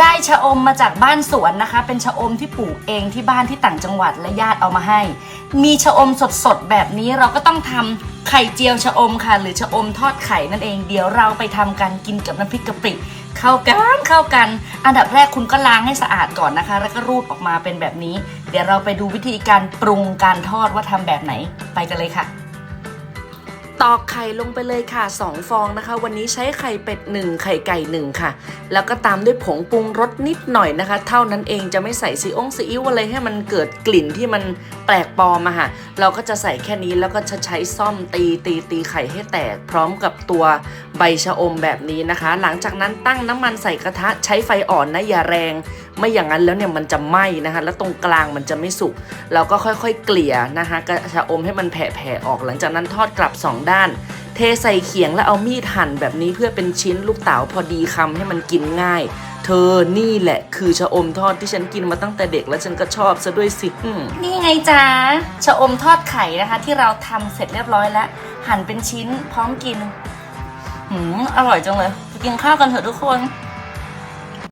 ได้ชะอมมาจากบ้านสวนนะคะ เป็นชะอมที่ปลูกเองที่บ้านที่ต่างจังหวัดและญาติเอามาให้ มีชะอมสดๆแบบนี้เราก็ต้องทำไข่เจียวชะอมค่ะ หรือชะอมทอดไข่นั่นเอง เดี๋ยวเราไปทำกันกินกับน้ำพริกกะปิเข้ากันเข้ากัน อันดับแรกคุณก็ล้างให้สะอาดก่อนนะคะ แล้วก็รูดออกมาเป็นแบบนี้ เดี๋ยวเราไปดูวิธีการปรุงการทอดว่าทำแบบไหนไปกันเลยค่ะ อกไข่ลงไปเลยค่ะ 2 ฟองนะคะ วันนี้ใช้ไข่เป็ด 1 ไข่ไก่ 1 ค่ะ แล้วก็ตามด้วยผงปรุงรสนิดหน่อยนะคะ เท่านั้นเองจะไม่ใส่ซีองซีอิ๊วอะไรให้มันเกิดกลิ่นที่มันแปลกปลอมอะค่ะ เราก็จะใส่แค่นี้แล้วก็จะใช้ซ่อมตีตีตีไข่ให้แตก พร้อมกับตัวใบชะอมแบบนี้นะคะ หลังจากนั้นตั้งน้ำมันใส่กระทะใช้ไฟอ่อนนะอย่าแรง ไม่อย่างนั้นแล้วเนี่ยมันจะไหม้นะคะ แล้วตรงกลางมันจะไม่สุกเราก็ค่อยๆ เกลี่ยนะคะกระชะอมให้มันแผ่ๆออก หลังจากนั้นทอดกลับสองด้าน เทใส่เขียงแล้วเอามีดหั่นแบบนี้เพื่อเป็นชิ้นลูกเต๋าพอดีคำให้มันกินง่าย เธอนี่แหละคือชะอมทอดที่ฉันกินมาตั้งแต่เด็กแล้วฉันก็ชอบซะด้วยสินี่ไงจ๊ะชะอมทอดไข่นะคะ ที่เราทำเสร็จเรียบร้อยแล้ว หั่นเป็นชิ้นพร้อมกินหืมอร่อยจังเลย กินข้าวกันเถอะทุกคน